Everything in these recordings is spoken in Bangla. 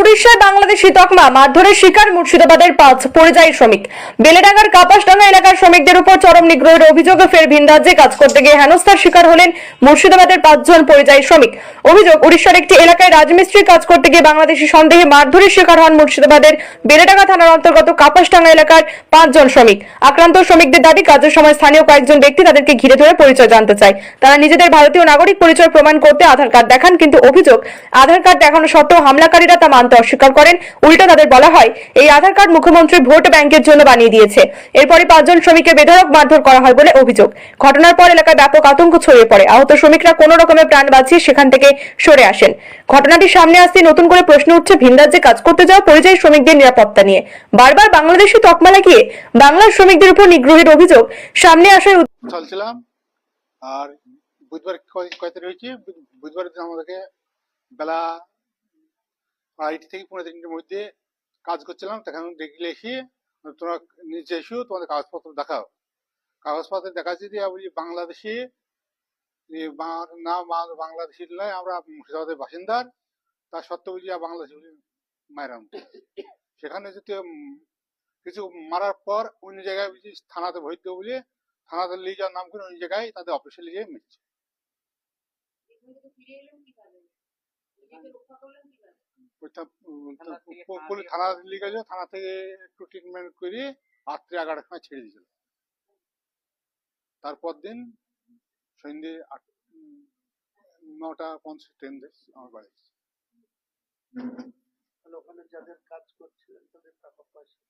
উড়িষ্যায় বাংলাদেশি তকমা মারধরের শিকার মুর্শিদাবাদের পাঁচ পরিযায়ী শ্রমিক। বেলেডাঙ্গার কাপাসডাঙ্গা এলাকার শ্রমিকদের উপর চরম নিগ্রহের অভিযোগে ফের ভিন রাজ্যে কাজ করতে গিয়ে হেনস্থার শিকার হলেন মুর্শিদাবাদের পাঁচজন পরিযায়ী শ্রমিক। অভিযোগ, উড়িষ্যার একটি এলাকায় রাজমিস্ত্রি কাজ করতে গিয়ে বাংলাদেশি সন্দেহে মারধরের শিকার হন মুর্শিদাবাদের বেলেডাঙ্গা থানার অন্তর্গত কাপাসডাঙ্গা এলাকার পাঁচজন শ্রমিক। আক্রান্ত শ্রমিকদের দাবি, কাজের সময় স্থানীয় কয়েকজন ব্যক্তি তাদেরকে ঘিরে ধরে পরিচয় জানতে চায়। তারা নিজেদের ভারতীয় নাগরিক পরিচয় প্রমাণ করতে আধার কার্ড দেখান, কিন্তু অভিযোগ, আধার কার্ড দেখানো সত্ত্বেও হামলাকারীরা তা মানতে অস্বীকার করেন। উল্টো তাদের বলা হয়, এই আধার কার্ড মুখ্যমন্ত্রী ভোট ব্যাংকের জন্য বানিয়ে দিয়েছে। এরপরে পাঁচজন শ্রমিকের বেধড়ক মারধর করা হয় বলে অভিযোগ। ঘটনার পর এলাকায় ব্যাপক আতঙ্ক ছড়িয়ে পড়ে। আহত শ্রমিকরা কোনো রকমে প্রাণ বাঁচিয়ে সেখান থেকে সরে আসেন। ঘটনাটি সামনে আসতে নতুন করে প্রশ্ন উঠছে ভিন রাজ্যে কাজ করতে যাওয়া পরিযায়ী শ্রমিকদের নিরাপত্তা নিয়ে। বারবার বাংলাদেশি তকমা লাগিয়ে বাংলার শ্রমিকদের উপর নিগ্রহের অভিযোগ সামনে আসায় চলছিলাম। আর বুধবার কয় তারিখ হয়েছে? বুধবার আমাদেরকে বেলা আড়াইটি থেকে পনেরো তিনটের মধ্যে কাজ করছিলাম তখন ডেকে এসে তোমরা নিচে এসো, তোমাদের কাগজপত্র দেখাও। কাগজপত্র দেখাচ্ছি দিয়ে বলি বাংলাদেশি না বাংলাদেশি নয়, আমরা মুর্শিদাবাদের বাসিন্দার তা সত্ত্বেও আর বাংলাদেশি বলি মায়েরাম সেখানে যদি কিছু মারার পর অন্য জায়গায় বলছি থানাতে ভর্তি দেবো বলে, থানাতে নিয়ে যাওয়ার নাম করে অন্য জায়গায় তাদের অফিসে নিয়ে মিলছে ওইটা থানা পো- থানা থেকে একটু ট্রিটমেন্ট করে রাত্রি এগারোটার সময় ছেড়ে দিয়েছিল। তারপর দিন সন্ধ্যে আট নটা পঞ্চাশ ট্রেন আমার বাড়ি। ওখানে যাদের কাজ করছিলেন তাদের টাকা পয়সা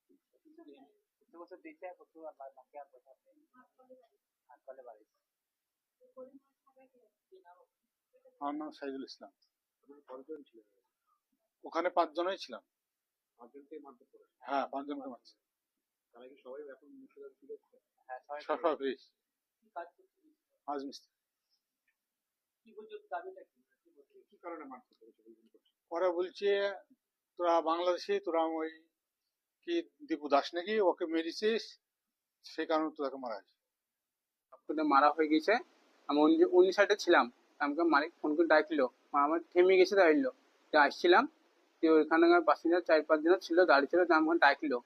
আমার নাম সাইদুল ইসলাম। ওখানে পাঁচজনই ছিলাম। হ্যাঁ পাঁচজনকে মারছে। হ্যাঁ সবাই সব সব ফ্রিজ কি কাজ করছিলেন আজ মিস্ত্রি। কি বলছো দাবিটা কি? কি বলছো? কারণে মারতে পেরেছ ওরা বলছে তোরা বাংলাদেশি তোরা ওই কি দীপু দাস নাকি? ওকে মেরেছিস সে কারণে তোকে মারা হয়েছে। করে মারা হয়ে গেছে। আমি অন্য সাইডে ছিলাম। আমাকে মালিক ফোন করে ডাকলো। আমার থেমে গেছে দাঁড়িয়ে তো আসছিলাম। তো ওইখানে বাসিন্দা চার পাঁচ জন ছিল দাঁড়িয়ে ছিল আমাকে ডাকলো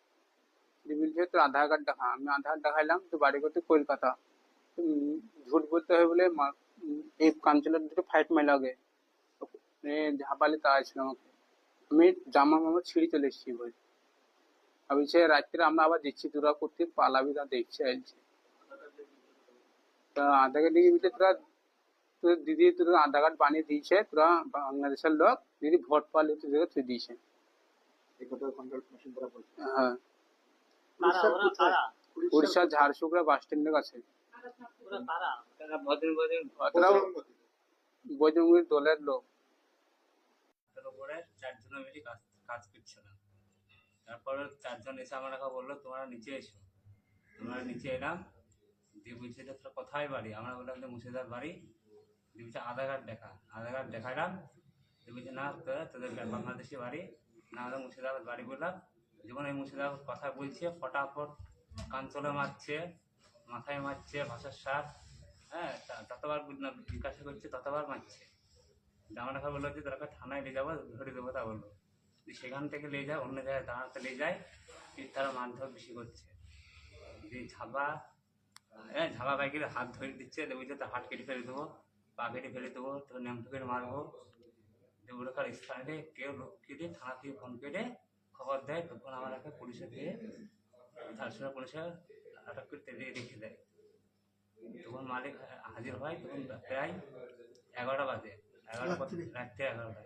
যে বলছে তোর আধার কার্ড দেখা, আমি আধার কার্ড দেখাইলাম, তো বাড়ি করতে কলকাতা। ঝুট বলতে হয় বলে এই কাঞ্চলের দুটো ফাইট মাইল আগে। ঝাপালে তা ছিল আমাকে। আমি জামা মামা ছিঁড়ে চলে এসেছি আর বলছে, রাত্রে আমরা আবার দিচ্ছি তোরা করতে পালাবি, তা দেখছে আসছে তা আধার কার্ড দিকে তোরা তোর দিদি তোর আধার কার্ড বানিয়ে দিয়েছে তোরা বাংলাদেশের লোক দিদি ভোট পালে তোদের তুই দিয়েছে। হ্যাঁ। উড়িষ্যার ঝাড়সুগড়া বাস স্ট্যান্ডের কাছে। ভদ্র দলের লোক। তার উপরে চারজন মিলে কাজ কাজ করছিলাম তারপরে চারজন এসে আমার কাছে বলল তোমরা নিচে এসো। তোমরা নিচে এলাম। দিয়ে বলছে যে তোর কোথায় বাড়ি? আমরা বললাম যে মুর্শিদাবাদ বাড়ি। দিয়ে আধার কার্ড দেখা আধার কার্ড দেখালাম বলছে না তোরা তোদের বাংলাদেশি বাড়ি না আমাদের মুর্শিদাবাদ বাড়ি বললাম যখন এই মুর্শিদাবাদ কথা বলছে ফটাফট কাঞ্চলে মারছে মাথায় মারছে ভাষার সার হ্যাঁ ততবার জিজ্ঞাসা করছে ততবার মারছে জামা রাখা বলল যে তোরাকে থানায় নিয়ে যাব ধরে দেবো তা বলল সেখান থেকে নিয়ে যায় অন্য জায়গায় দাঁড়াতে নিয়ে যায় তারা মারধর বেশি করছে দিয়ে ঝাবা হ্যাঁ ঝাবা বাইকের হাত ধরে দিচ্ছে বলছে তার হাত কেটে ফেলে দেবো পা কেটে ফেলে দেবো তোর নেম ঠুকে মারবো দিয়ে ওরকার স্থানে কেউ লোক দিয়ে থানা থেকে ফোন করে খবর দেয় তখন আমার একটা পুলিশে দিয়ে ঝাড়সুরা পুলিশে আটক করে তেলে রেখে দেয় তখন মালিক হাজির হয় তখন প্রায় এগারোটা বাজে এগারোটা পর রাত্রে এগারোটা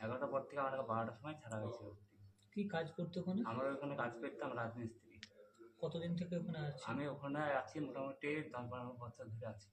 এগারোটার পর থেকে আমাকে বারোটার সময় ছাড়া হয়েছে ওর কি কাজ করতে ওখানে আমরা ওখানে কাজ করতাম রাজমিস্ত্রি কতদিন থেকে ওখানে আছে আমি ওখানে আছি মোটামুটি দশ বারো বছর ধরে আছি